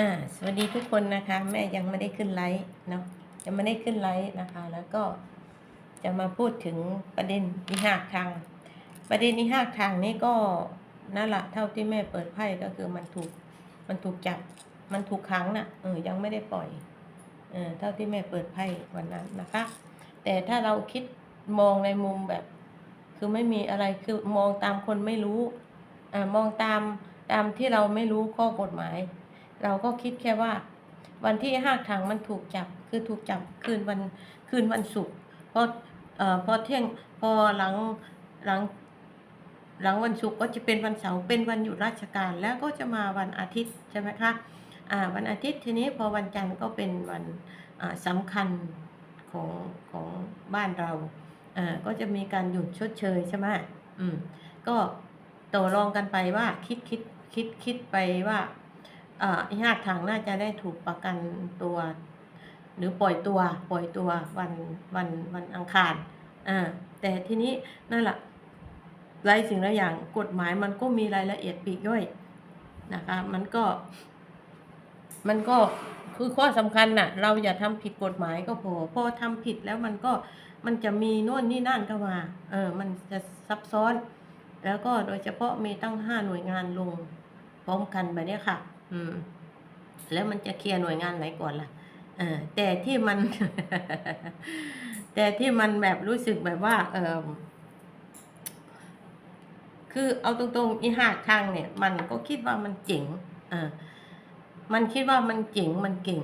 อ่าสวัสดีทุกคนนะคะ แม่ยังไม่ได้ขึ้นไลฟ์เนาะยังไม่ได้ขึ้นไลฟ์นะคะ แล้วก็จะมาพูดถึงประเด็นนิหากทาง ประเด็นนิหากทางนี่ก็นั่นแหละเท่าที่แม่เปิดไพ่ก็คือมันถูกมันถูกจับมันถูกขังน่ะเออยังไม่ได้ปล่อยเออเท่าที่แม่เปิดไพ่วันนั้นนะคะ แต่ถ้าเราคิดมองในมุมแบบ คือไม่มีอะไรคือมองตามคนไม่รู้อ่ามองตามตามที่เราไม่รู้ข้อกฎหมาย เราก็คิดแค่ว่า วันที่ห้าทางมันถูกจับคือถูกจับคืนวันคืนวันศุกร์พอเอ่อพอเที่ยงพอหลังหลังหลังวันศุกร์ก็จะเป็นวันเสาร์เป็นวันหยุดราชการแล้วก็จะมาวันอาทิตย์ใช่ไหมคะอ่าวันอาทิตย์ทีนี้พอวันจันทร์ก็เป็นวันอ่าสำคัญของของบ้านเราอ่าก็จะมีการหยุดชดเชยใช่ไหมอืมก็ต่อรองกันไปว่าคิดคิดคิดคิดไปว่า ญาติทางน่าจะได้ถูกประกันตัว หรือปล่อยตัว ปล่อยตัววันวันวันอังคารอ่าแต่ทีนี้นั่นแหละหลายสิ่งหลายอย่างกฎหมายมันก็มีรายละเอียดปีกย่อยนะคะ มันก็ มันก็คือข้อสำคัญน่ะ เราอย่าทำผิดกฎหมายก็พอพอทำผิดแล้วมันก็มันจะมีโน่นนี่นั่นเข้ามา เออ มันจะซับซ้อน แล้วก็โดยเฉพาะมีตั้งห้าหน่วยงานลงพร้อมกันแบบนี้ค่ะ อืม แล้วมันจะเคลียร์หน่วยงานไหนก่อนล่ะ เออ แต่ที่มัน แต่ที่มันแบบรู้สึกแบบว่า เออคือเอาตรงๆอีหากทางเนี่ย มันก็คิดว่ามันเจ๋งอ่ามันคิดว่ามันเจ๋งมันเก่ง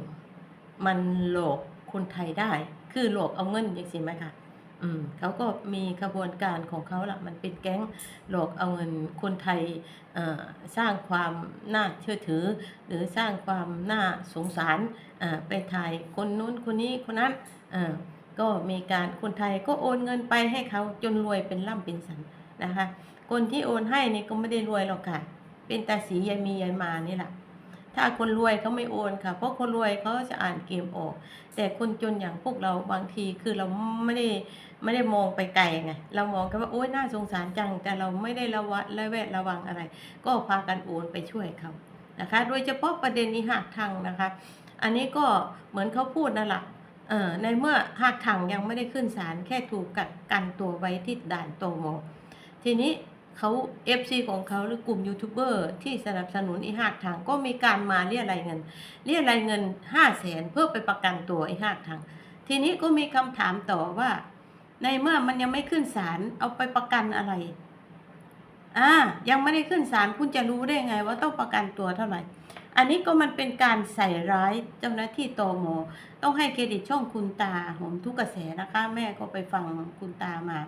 มันหลอกคนไทยได้ คือหลอกเอาเงินอย่างสิไหมคะ อืมเขาก็มีขบวนการของเขาละมันเป็นแก๊งหลอกเอาเงินคนไทยเอ่อสร้างความน่าเชื่อถือ หรือสร้างความน่าสงสารอ่าไปถ่ายคนนู้นคนนี้คนนั้นอ่าก็มีการคนไทยก็โอนเงินไปให้เขาจนรวยเป็นล่ำเป็นสันนะคะ คนที่โอนให้นี่ก็ไม่ได้รวยหรอกค่ะ เป็นตาสียายมียายมานี่แหละ ถ้าคนรวยเขาไม่โอนค่ะ เพราะคนรวยเขาจะอ่านเกมออก แต่คนจนอย่างพวกเราบางทีคือเราไม่ได้ไม่ได้มองไปไกลไงเรามองแค่ว่าโอ๊ยน่าสงสารจัง แต่เราไม่ได้ระวัดระแวดระวังอะไร ก็พากันโอนไปช่วยเขานะคะ โดยเฉพาะประเด็นนี้หักทางนะคะ อันนี้ก็เหมือนเขาพูดนั่นแหละเออในเมื่อหักทางยังไม่ได้ขึ้นศาลแค่ถูกกักกันตัวไว้ที่ด่านโตโมทีนี้ เขา FC ของเขาหรือกลุ่มยูทูบเบอร์ที่สนับสนุนอีหากทางก็มีการมาเรียรายเงิน เรียรายเงินห้าแสนเพื่อไปประกันตัวอีหากทาง ทีนี้ก็มีคำถามต่อว่า ในเมื่อมันยังไม่ขึ้นศาลเอาไปประกันอะไรอ่ายังไม่ได้ขึ้นศาลคุณจะรู้ได้ไงว่าต้องประกันตัวเท่าไหร่ อันนี้ก็มันเป็นการใส่ร้ายเจ้าหน้าที่ตมต้องให้เครดิตช่องคุณตาผมทุกกระแสนะคะ แม่ก็ไปฟังคุณตามา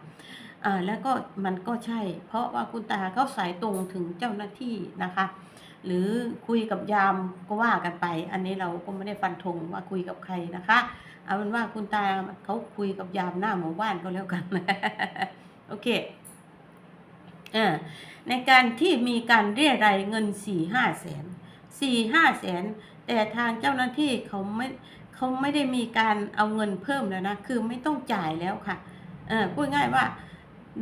อ่าแล้วก็มันก็ใช่ เพราะว่าคุณตาเขาสายตรงถึงเจ้าหน้าที่นะคะ หรือคุยกับยามก็ว่ากันไป อันนี้เราก็ไม่ได้ฟันธงว่าคุยกับใครนะคะเอาเป็นว่าคุณตาเขาคุยกับยามหน้าหมู่บ้านก็แล้วกันโอเคอ่าในการที่มีการเรียรายเงินสี่ห้าแสนสี่ห้าแสนแต่ทางเจ้าหน้าที่เขาไม่เขาไม่ได้มีการเอาเงินเพิ่มแล้วนะ คือไม่ต้องจ่ายแล้วค่ะ เออพูดง่ายว่า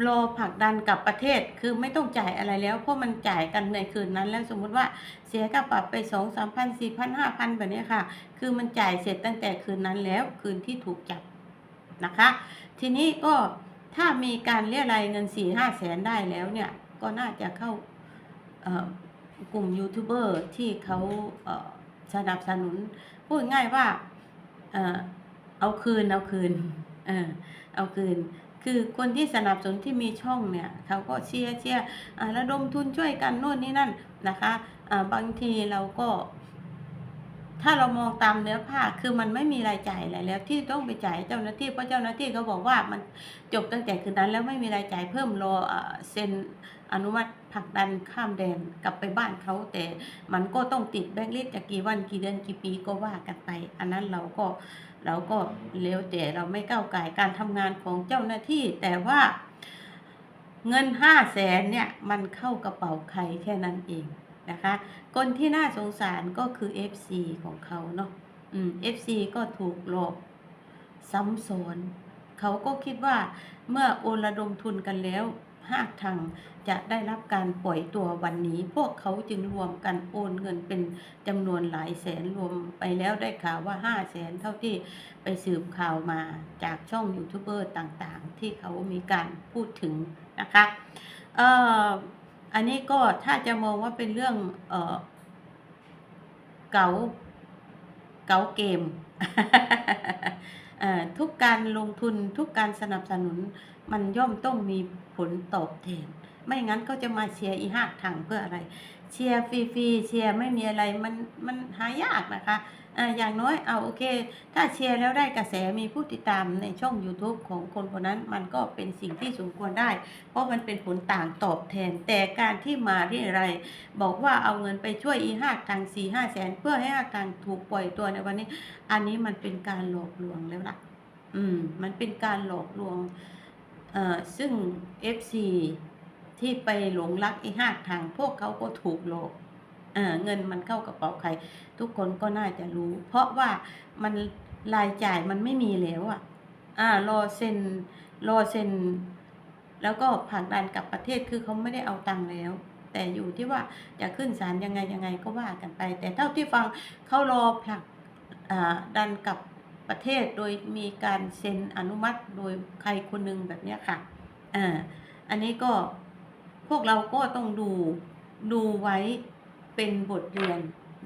รอผลักดันกับประเทศคือไม่ต้องจ่ายอะไรแล้ว เพราะมันจ่ายกันในคืนนั้น แล้วสมมุติว่าเสียค่าปรับไปสองสามพันสี่พันห้าพันแบบนี้ค่ะ คือมันจ่ายเสร็จตั้งแต่คืนนั้นแล้วคืนที่ถูกจับนะคะ ทีนี้ก็ถ้ามีการเรียรายเงินสี่ห้าแสนได้แล้วเนี่ย ก็น่าจะเข้ากลุ่มยูทูบเบอร์ที่เขาเสนับสนุน พูดง่ายว่าเอ่อเอาคืนเอาคืนเอเอาคืน คือคนที่สนับสนุนที่มีช่องเนี่ยเขาก็เชียร์เชียร์ระดมทุนช่วยกันโน่นนี่นั่นนะคะบางทีเราก็ถ้าเรามองตามเนื้อผ้าคือมันไม่มีรายจ่ายอะไรแล้ว ที่ต้องไปจ่ายเจ้าหน้าที่เพราะเจ้าหน้าที่เขาบอกว่ามันจบตั้งแต่คืนนั้นแล้วไม่มีรายจ่ายเพิ่มรอเซ็น อนุมัติผลักดันข้ามแดนกลับไปบ้านเขาแต่มันก็ต้องติดแบงค์ลิสจากี่วันกี่เดือนกี่ปีก็ว่ากันไป อันนั้นเราก็เราก็เลี้ยวแต่เราไม่ก้าวไก่ายการทำงานของเจ้าหน้าที่ แต่ว่าเงินห้าแสนเนี่ยมันเข้ากระเป๋าใครแค่นั้นเองนะคะ คนที่น่าสงสารก็คือ FC ของเขาเนาะอืม FC ก็ถูกหลอกซ้ำซ้อนเขาก็คิดว่าเมื่อโอนระดมทุนกันแล้ว ห้าทางจะได้รับการปล่อยตัววันนี้ พวกเขาจึงรวมกันโอนเงินเป็นจำนวนหลายแสนรวมไปแล้วได้ข่าวว่าห้าแสนเท่าที่ไปสืบข่าวมาจากช่องยูทูบเบอร์ต่างๆ ที่เขามีการพูดถึงนะคะเอ่ออันนี้ก็ถ้าจะมองว่าเป็นเรื่องเอ่อเก๋าเก๋าเกม การลงทุนทุกการสนับสนุน มันย่อมต้องมีผลตอบแทน ไม่งั้นก็จะมาเชียร์อีหักถังเพื่ออะไร เชียร์ฟรีๆเชียร์ไม่มีอะไรมันมันหายากนะคะอ่าอย่างน้อยเอาโอเค ถ้าเชียร์แล้วได้กระแสมีผู้ติดตามในช่อง YouTube ของคนคนนั้น มันก็เป็นสิ่งที่สมควรได้ เพราะมันเป็นผลต่างตอบแทน แต่การที่มาเรียอะไร บอกว่าเอาเงินไปช่วยอีหักทางสี่ห้าแสน เพื่อให้หักทางถูกปล่อยตัวในวันนี้ อันนี้มันเป็นการหลอกลวงแล้วล่ะ อืม มันเป็นการหลอกลวง เอ่อ ซึ่ง FC ที่ไปหลงรักไอ้ห้าทาง พวกเขาก็ถูกหลอกเอ่อเงินมันเข้ากระเป๋าใคร ทุกคนก็น่าจะรู้ เพราะว่ามันรายจ่ายมันไม่มีแล้วอะ อ่ารอเซ็นรอเซ็นแล้วก็ผลักดันกลับประเทศคือเขาไม่ได้เอาตังค์แล้ว แต่อยู่ที่ว่าจะขึ้นศาลยังไงยังไงก็ว่ากันไป แต่เท่าที่ฟังเขารอผลักอ่าดันกลับ ประเทศโดยมีการเซ็นอนุมัติโดยใครคนหนึ่งแบบนี้ค่ะอ่าอันนี้ก็พวกเราก็ต้องดูดูไว้เป็นบทเรียน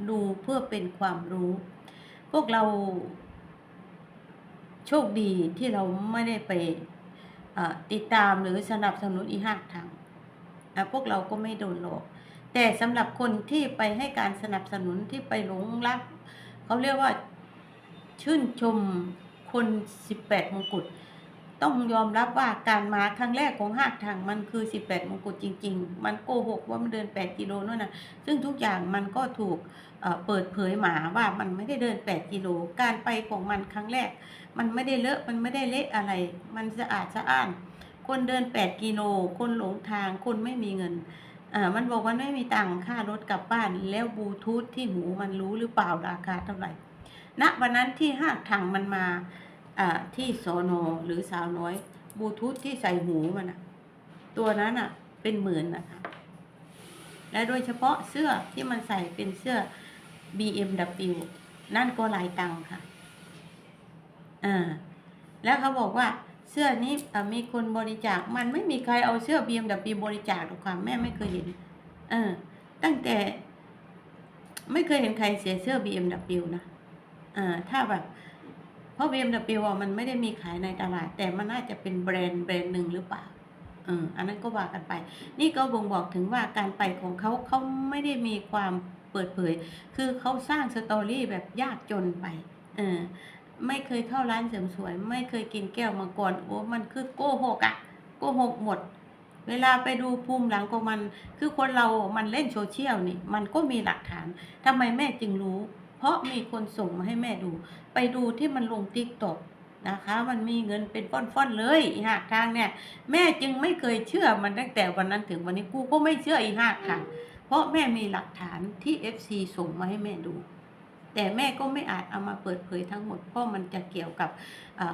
ดูเพื่อเป็นความรู้ พวกเราโชคดีที่เราไม่ได้ไปติดตามหรือสนับสนุนอีหักทางพวกเราก็ไม่โดนหลอก แต่สำหรับคนที่ไปให้การสนับสนุนที่ไปหลงรักเขาเรียกว่า ชื่นชมคน 18 มงกุฎต้องยอมรับว่าการมาครั้งแรกของหากทางมันคือ 18 มงกุฎจริง ๆ มันโกหกว่ามันเดิน 8 กิโลนู่นน่ะซึ่งทุกอย่างมันก็ถูกเปิดเผยมาว่ามันไม่ได้เดิน 8 กิโล การไปของมันครั้งแรก มันไม่ได้เลอะ มันไม่ได้เละอะไร มันสะอาดสะอ้าน คนเดิน 8 กิโล คนหลงทาง คนไม่มีเงินอ่ามันบอกว่าไม่มีตังค่ารถกลับบ้าน แล้วบลูทูธที่หูมันรู้หรือเปล่าราคาเท่าไหร่ ณวันนั้นที่ห้างถังมันมาอ่าที่สอนหรือสาวน้อยบลูทูธที่ใส่หูมันอะตัวนั้นอะเป็นหมื่นนะคะและโดยเฉพาะเสื้อที่มันใส่เป็นเสื้อ BMW นั่นก็หลายตังค่ะอ่าแล้วเขาบอกว่าเสื้อนี้มีคนบริจาค มันไม่มีใครเอาเสื้อ BMW บริจาคหรอกค่ะแม่ไม่เคยเห็น เออ ตั้งแต่ ไม่เคยเห็นใครเสียเสื้อ BMW นะ ถ้าแบบเพราะ BMW มันไม่ได้มีขายในตลาด แต่มันน่าจะเป็นแบรนด์แบรนด์หนึ่งหรือเปล่าเอออันนั้นก็ว่ากันไป นี่ก็บ่งบอกถึงว่าการไปของเขาเขาไม่ได้มีความเปิดเผย คือเขาสร้างสตอรี่แบบยากจนไป เออ ไม่เคยเข้าร้านเสริมสวย ไม่เคยกินแก้วมังกรโอ้ มันคือโกหกอะโกหกหมด เวลาไปดูภูมิหลังของมัน คือคนเรา มันเล่นโซเชียลนี่ มันก็มีหลักฐานทำไมแม่จึงรู้ เพราะมีคนส่งมาให้แม่ดู ไปดูที่มันลงติ๊กตอกนะคะ มันมีเงินเป็นฟ่อนๆเลยอีหากทางเนี่ยแม่จึงไม่เคยเชื่อมันตั้งแต่วันนั้นถึงวันนี้กูก็ไม่เชื่ออีหากทางเพราะแม่มีหลักฐานที่ FC ส่งมาให้แม่ดู แต่แม่ก็ไม่อาจเอามาเปิดเผยทั้งหมด เพราะมันจะเกี่ยวกับเอ่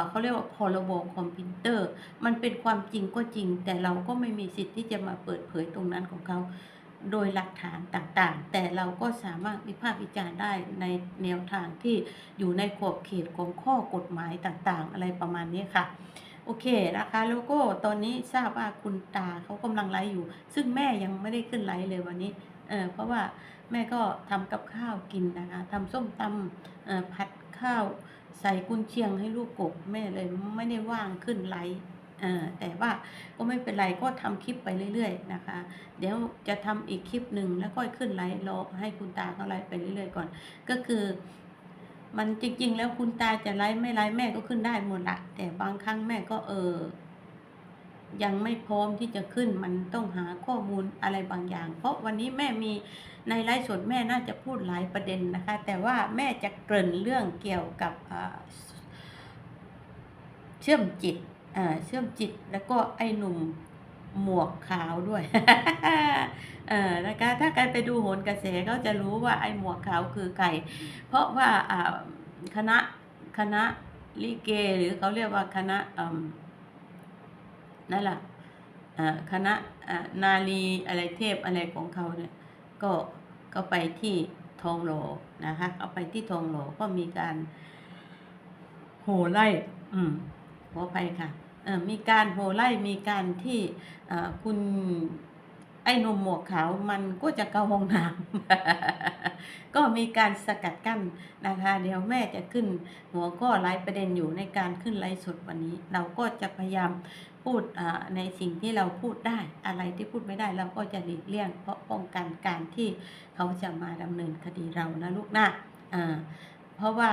อเขาเรียกว่าพรบคอมพิวเตอร์ มันเป็นความจริงก็จริง แต่เราก็ไม่มีสิทธิ์ที่จะมาเปิดเผยตรงนั้นของเขา โดยหลักฐานต่างๆ แต่เราก็สามารถวิพากษ์วิจารณ์ได้ในแนวทางที่อยู่ในขอบเขตของข้อกฎหมายต่างๆ อะไรประมาณนี้ค่ะโอเคนะคะแล้วก็ตอนนี้ทราบว่าคุณตาเขากำลังไลฟ์อยู่ ซึ่งแม่ยังไม่ได้ขึ้นไลฟ์เลยวันนี้เออเพราะว่าแม่ก็ทำกับข้าวกินนะคะทำส้มตำเอ่อผัดข้าวใส่กุนเชียงให้ลูกกบแม่เลยไม่ได้ว่างขึ้นไลฟ์ เออแต่ว่าก็ไม่เป็นไรก็ทำคลิปไปเรื่อยๆนะคะ เดี๋ยวจะทำอีกคลิปหนึ่งแล้วก็ขึ้นไลฟ์รอให้คุณตาเขาไลฟ์ไปเรื่อยๆก่อน ก็คือ มันจริง ๆ แล้วคุณตาจะไลฟ์ไม่ไลฟ์แม่ก็ขึ้นได้หมดละแต่บางครั้งแม่ก็เออยังไม่พร้อมที่จะขึ้นมันต้องหาข้อมูลอะไรบางอย่าง เพราะวันนี้แม่มีในไลฟ์สดแม่น่าจะพูดหลายประเด็นนะคะ แต่ว่าแม่จะเกริ่นเรื่องเกี่ยวกับอ่าเชื่อมจิต เชื่อมจิตแล้วก็ไอ้หนุ่มหมวกขาวด้วยเออนะคะ ถ้าใครไปดูโหนกระแสเขาจะรู้ว่าไอ้หมวกขาวคือใคร เพราะว่าอ่าคณะคณะลิเก หรือเขาเรียกว่าคณะอืมนั่นแหละอ่าคณะอ่านาลีอะไรเทพอะไรของเขาเนี่ย ก็ก็ไปที่ทองหลอนะคะเอาไปที่ทองหลอก็มีการโห่ไล่ อืมขออภัยค่ะ มีการโห่ไล่มีการที่คุณไอ้นมหมวกขาวมันก็จะเข้าห้องน้ำก็มีการสกัดกั้นนะคะ เดี๋ยวแม่จะขึ้น หัวข้อไลฟ์ประเด็นอยู่ในการขึ้นไลฟ์สดวันนี้ เราก็จะพยายามพูดในสิ่งที่เราพูดได้อะไรที่พูดไม่ได้เราก็จะหลีกเลี่ยง เพราะป้องกันการที่เขาจะมาดำเนินคดีเรานะลูกนะอ่าเพราะว่า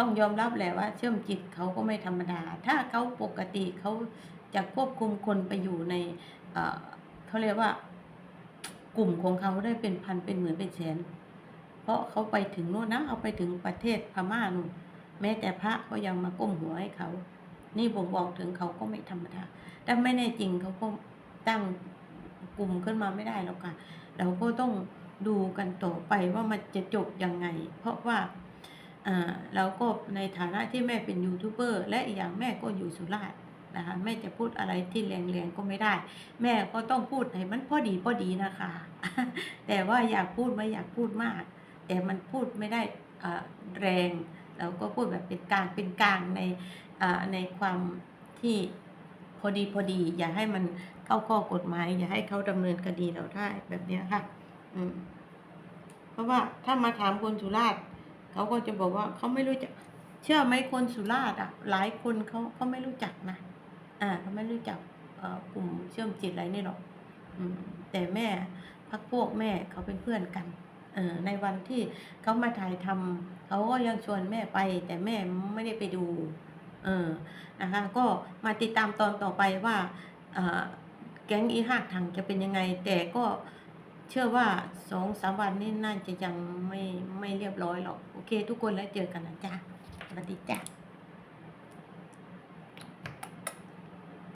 ต้องยอมรับแหละว่า เชื่อมจิตเขาก็ไม่ธรรมดา ถ้าเขาปกติเขาจะควบคุมคนไปอยู่ในเขาเรียกว่า กลุ่มของเขาได้เป็นพันเป็นหมื่นเป็นแสนเพราะเขาไปถึงโน่นนะเอาไปถึงประเทศพม่านู่นแม้แต่พระก็ยังมาก้มหัวให้เขา นี่ผมบอกถึงเขาก็ไม่ธรรมดาแต่ไม่แน่จริงเขาก็ตั้งกลุ่มขึ้นมาไม่ได้แล้วค่ะ เราก็ต้องดูกันต่อไปว่ามันจะจบยังไง เพราะว่า เราก็ในฐานะที่แม่เป็นยูทูบเบอร์และอีกอย่างแม่ก็อยู่สุราษฎร์นะคะแม่จะพูดอะไรที่แรงๆก็ไม่ได้ แม่ก็ต้องพูดให้มันพอดีพอดีนะคะ แต่ว่าอยากพูดไม่อยากพูดมาก แต่มันพูดไม่ได้อ่าแรงเราก็พูดแบบเป็นกลางเป็นกลางในอ่าในความที่พอดีพอดี อย่าให้มันเข้าข้อกฎหมาย อย่าให้เขาดำเนินคดีเราได้แบบนี้ค่ะ อืมเพราะว่าถ้ามาถามคนสุราษฎร์ เขาก็จะบอกว่าเขาไม่รู้จัก เชื่อไหมคนสุราษฎร์อะ หลายคนเขาเขาไม่รู้จักนะอ่าเขาไม่รู้จักเอ่อกลุ่มเชื่อมจิตอะไรนี่หรอกแต่แม่พักพวกแม่เขาเป็นเพื่อนกันเออในวันที่เขามาถ่ายทำเขาก็ยังชวนแม่ไป แต่แม่ไม่ได้ไปดู เออนะคะ ก็มาติดตามตอนต่อไปว่าเออแก๊งอีหักถังจะเป็นยังไง แต่ก็ เชื่อว่าสองสามวันนี้น่าจะยังไม่ไม่เรียบร้อยหรอก โอเค ทุกคนแล้วเจอกันนะจ๊ะสวัสดีจ้ะ